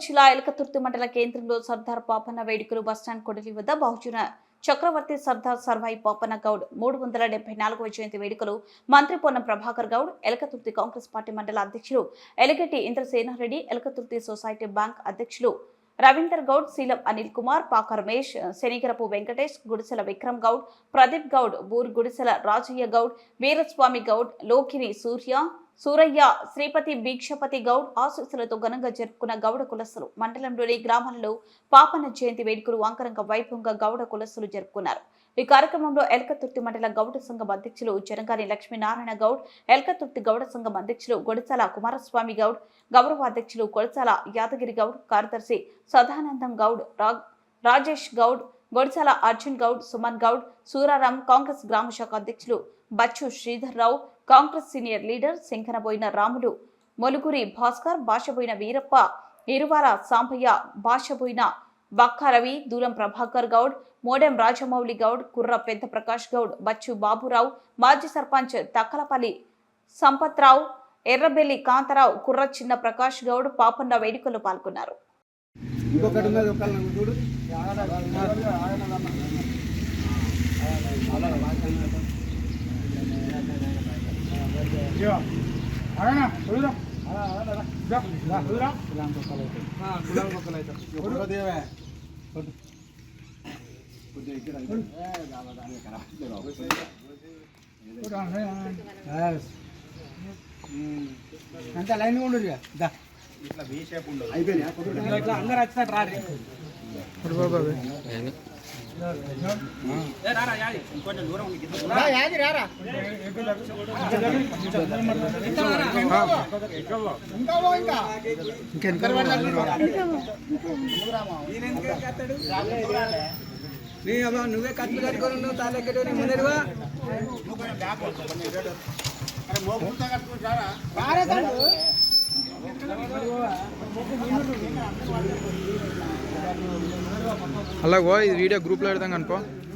జిల్లా ఎలకతుర్తి మండల కేంద్రంలో సర్దార్ పాపన్న వేడుకలు బస్టాండ్ కొడలి వద్ద బహుజన చక్రవర్తి సర్దార్ సర్వాయి పాపన్న గౌడ్ మూడు వందల డెబ్బై నాలుగవ జయంతి వేడుకలు మంత్రి పొన్నం ప్రభాకర్ గౌడ్ ఎలకతుర్తి కాంగ్రెస్ పార్టీ మండల అధ్యక్షులు ఎలగటి ఇంద్రసేనారెడ్డి ఎలకతుర్తి సొసైటీ బ్యాంక్ అధ్యక్షులు రవీందర్ గౌడ్ శీలం అనిల్ కుమార్ పాక రమేష్ శనిగరపు వెంకటేష్ గుడిసెల విక్రమ్ గౌడ్ ప్రదీప్ గౌడ్ బూర్ గుడిసెల రాజయ్య గౌడ్ వీరస్వామి గౌడ్ లోకిని సూర్య సూరయ్య శ్రీపతి భీక్షపతి గౌడ్ ఆశీస్సులతో ఘనంగా జరుపుకున్న గౌడ కులస్తులు. మండలంలోని గ్రామాలలో పాపన జయంతి వేడుకలు అంకరంగ వైభవంగా గౌడ కులస్తులు జరుపుకున్నారు. ఈ కార్యక్రమంలో ఎల్కతుర్తి మండల గౌడ సంఘం అధ్యక్షులు జనగాని లక్ష్మీనారాయణ గౌడ్ ఎల్కతుర్తి గౌడ సంఘం అధ్యక్షులు గొడిసాల కుమారస్వామి గౌడ్ గౌరవ అధ్యక్షులు కొడసాల యాదగిరి గౌడ్ కార్యదర్శి సదానందం గౌడ్ రాజేష్ గౌడ్ గొడిసాల అర్జున్ గౌడ్ సుమన్ గౌడ్ సూరారాం కాంగ్రెస్ గ్రామ శాఖ అధ్యక్షులు బచ్చు శ్రీధర్ రావు కాంగ్రెస్ సీనియర్ లీడర్ శంకరబోయిన రాములు మొలుగురి భాస్కర్ భాషబోయిన వీరప్ప ఇరువాల సాంబయ్య భాషబోయిన బక్కారవి దూలం ప్రభాకర్ గౌడ్ మోడెం రాజమౌళి గౌడ్ కుర్ర పెద్ద ప్రకాష్ గౌడ్ బచ్చు బాబురావు మాజీ సర్పంచ్ తక్కలపల్లి సంపత్రావు ఎర్రబెల్లి కాంతారావు కుర్ర చిన్న ప్రకాష్ గౌడ్ పాపన్న వేడుకలు పాల్గొన్నారు. ఇంకొకటి అంత లైన్ ఉండదు అయిపోయినా ఇట్లా అందరు వచ్చినట్టు రారు రా, యాది రారా ఇంకా పో, నువ్వే కత్తి కట్టుకొని నువ్వు తాలెక్కటి ముందరువా రారా కట్టుకుంటారా అలాగో ఇది వీడియో గ్రూప్లో పెడతాం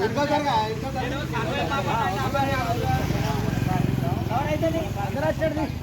ఉన్నదా? ఇంకా ఉన్నదా?